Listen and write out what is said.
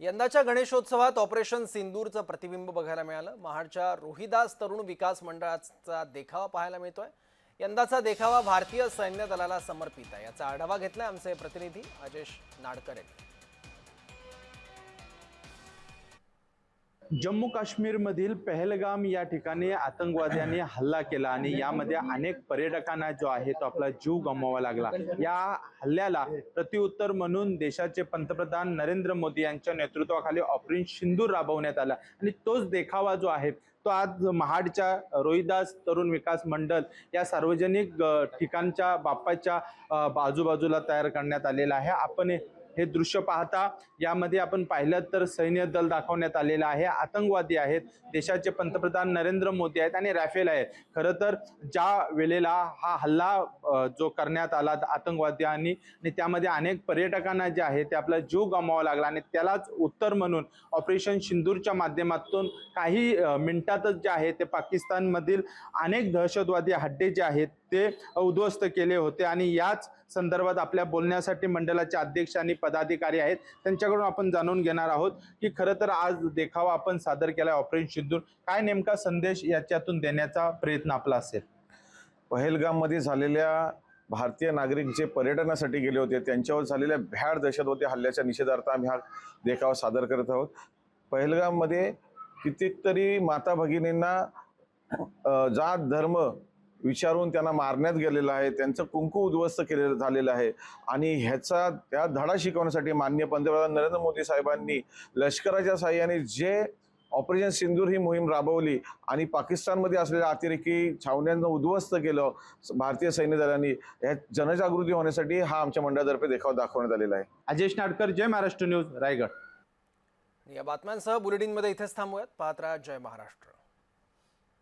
यंदाच्या गणेशोत्सवात ऑपरेशन सिंदूरचं प्रतिबिंब बघायला मिळालं. महाडच्या रोहिदास तरुण विकास मंडळाचा देखावा पाहायला मिळतोय. यंदाचा देखावा भारतीय सैन्य दलाला समर्पित आहे. याचा आढावा घेतलाय आमचे प्रतिनिधी अजेश नाडकर. यांनी जम्मू काश्मीरमधील पहलगाम या ठिकाणी आतंकवाद्यांनी हल्ला केला आणि यामध्ये अनेक पर्यटकांना जो आहे तो आपला जीव गमवावा लागला. या हल्ल्याला प्रत्युत्तर म्हणून देशाचे पंतप्रधान नरेंद्र मोदी यांच्या नेतृत्वाखाली ऑपरेशन सिंदूर राबवण्यात आला. आणि तोच देखावा जो आहे तो आज महाडच्या रोहिदास तरुण विकास मंडळ या सार्वजनिक ठिकाणच्या बाप्पाच्या बाजूबाजूला तयार करण्यात आलेला आहे. आपण हे- दृश्य पाहता यामध्ये आपण पाहिलं तर सैन्य दल दाखवण्यात आलेलं आहे. आतंकवादी आहेत. देशाचे पंतप्रधान नरेंद्र मोदी आहेत आणि रॅफेल आहेत. खरं तर ज्या वेळेला हा हल्ला जो करण्यात आला आतंकवाद्यांनी आणि त्यामध्ये अनेक पर्यटकांना जे आहे ते आपला जीव गमावा लागला आणि त्यालाच उत्तर म्हणून ऑपरेशन सिंदूरच्या माध्यमातून काही मिनिटातच जे आहे ते पाकिस्तानमधील अनेक दहशतवादी हड्डे जे आहेत ते उद्ध्वस्त केले होते आणि याच संदर्भात आपल्या बोलण्यासाठी मंडळाचे अध्यक्ष आणि पदाधिकारी आहेत त्यांच्याकडून आपण जाणून घेणार आहोत की खरं तर आज देखावा आपण सादर केला ऑपरेशन सिंदूर काय नेमका संदेश याच्यातून देण्याचा प्रयत्न आपला असेल? पहलगाममध्ये झालेल्या भारतीय नागरिक जे पर्यटनासाठी गेले होते. त्यांच्यावर झालेल्या भ्याड दहशतवादी हल्ल्याच्या निषेधार्थ आम्ही हा देखावा सादर करत आहोत. पहलगाममध्ये कितीतरी माता भगिनींना जात धर्म विचारून त्यांना मारण्यात गेलेलं आहे त्यांचं कुंकू उद्ध्वस्त केलेलं झालेलं आहे. आणि ह्याचा त्या धडा शिकवण्यासाठी माननीय पंतप्रधान नरेंद्र मोदी साहेबांनी लष्कराच्या साह्याने जे ऑपरेशन सिंदूर ही मोहीम राबवली आणि पाकिस्तानमध्ये असलेल्या अतिरेकी छावण्यांना उद्ध्वस्त केलं भारतीय सैन्य दलांनी ह्या जनजागृती होण्यासाठी हा आमच्या मंडळातर्फे देखावा दाखवण्यात आलेला आहे. अजेश नाडकर जय महाराष्ट्र न्यूज रायगड. या बातम्यांसह बुलेटिनमध्ये इथेच थांबूयात. पाहत राहा जय महाराष्ट्र.